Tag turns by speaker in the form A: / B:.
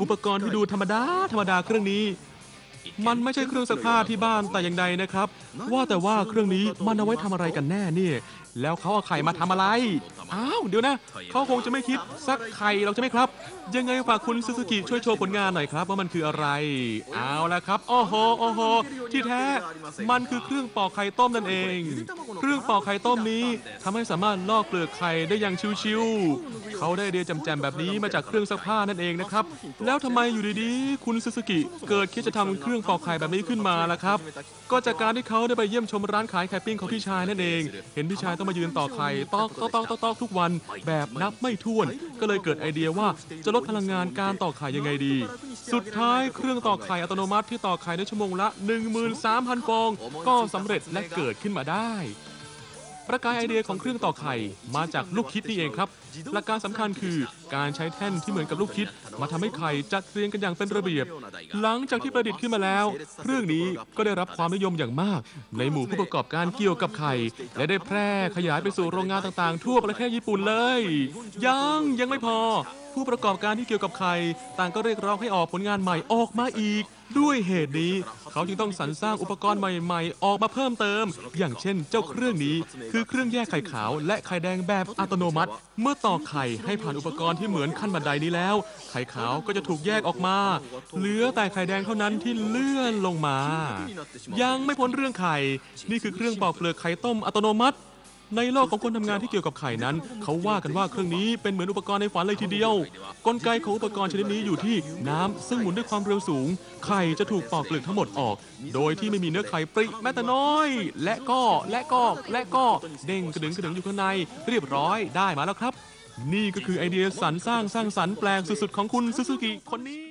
A: อุปกรณ์ที่ดูธรรมดา ธรรมดาเครื่องนี้ มันไม่ใช่เครื่องซักผ้าที่บ้านแต่อย่างใดนะครับ ว่าแต่ว่าเครื่องนี้มันเอาไว้ทำอะไรกันแน่เนี่ยแล้วเขาเอาไข่มาทำอะไร อ้าว เดี๋ยวนะ เขาคงจะไม่คิดซักไข่เราจะไหม่ครับ ยังไงฝากคุณซูซูกิช่วยโชว์ผลงานหน่อยครับ ว่ามันคืออะไร เอาละครับโอ้โหโอ้โหที่แท้ มันคือเครื่องปอกไข่ต้มนั่นเอง เครื่องปอกไข่ต้มนี้ทำให้สามารถลอกเปลือกไข่ได้อย่างชิวๆเขาได้ไอเดียแจมๆแบบนี้มาจากเครื่องซักผ้านั่นเองนะครับ แล้วทำไมอยู่ดีๆ คุณซูซูกิเกิดคิดจะทำเครื่องกอกไข่แบบนี้ขึ้นมาแล้วครับ ก็จากการที่เขาได้ไปเยี่ยมชมร้านขายไข่ปิ้งของพี่ชายนั่นเอง เห็นพี่ชายต้องมายืนต่อไข่ตอกตอกตอกตอกตอกทุกวันแบบนับไม่ถ้วน ก็เลยเกิดไอเดียว่าจะลดพลังงานการต่อไข่ยังไงดี สุดท้ายเครื่องต่อไข่อัตโนมัติที่ต่อไข่ในชั่วโมงละ 13,000 ฟอง ก็สำเร็จและเกิดขึ้นมาได้ ประกายไอเดียของเครื่องต่อไข่มาจากลูกคิดนี่เองครับหลักการสำคัญคือการใช้แท่นที่เหมือนกับลูกคิด มาทำให้ไข่จัดเรียงกันอย่างเป็นระเบียบ หลังจากที่ประดิษฐ์ขึ้นมาแล้วเครื่องนี้ก็ได้รับความนิยมอย่างมาก ในหมู่ผู้ประกอบการเกี่ยวกับไข่ และได้แพร่ขยายไปสู่โรงงานต่างๆ ทั่วประเทศญี่ปุ่นเลย ยังยังไม่พอ ผู้ประกอบการที่เกี่ยวกับไข่ต่างก็เรียกร้องให้ออกผลงานใหม่ออกมาอีก ด้วยเหตุนี้ เขาจึงต้องสรรสร้างอุปกรณ์ใหม่ๆ ออกมาเพิ่มเติม อย่างเช่นเจ้าเครื่องนี้ คือเครื่องแยกไข่ขาวและไข่แดงแบบอัตโนมัติ เมื่อต่อไข่ให้ผ่านอุปกรณ์ที่เหมือนขั้นบันไดนี้แล้ว ไข่ขาวก็จะถูกแยกออกมา เหลือแต่ไข่แดงเท่านั้นที่เลื่อนลงมา ยังไม่พ้นเรื่องไข่ นี่คือเครื่องปอกเปลือกไข่ต้มอัตโนมัติ ในโลกของคนทำงานที่เกี่ยวกับไข่นั้น เขาว่ากันว่าเครื่องนี้เป็นเหมือนอุปกรณ์ในฝันเลยทีเดียว กลไกของอุปกรณ์ชนิดนี้อยู่ที่น้ำซึ่งหมุนด้วยความเร็วสูง ไข่จะถูกปอกเปลือกทั้งหมดออก โดยที่ไม่มีเนื้อไข่ปริแม้แต่น้อย และก็และก็และก็เด้งกระดึงกระดึงอยู่ข้างใน เรียบร้อยได้มาแล้วครับ นี่ก็คือไอเดียสรรสร้างสร้างสรรค์แปลกสุดๆของคุณซูซูกิคนนี้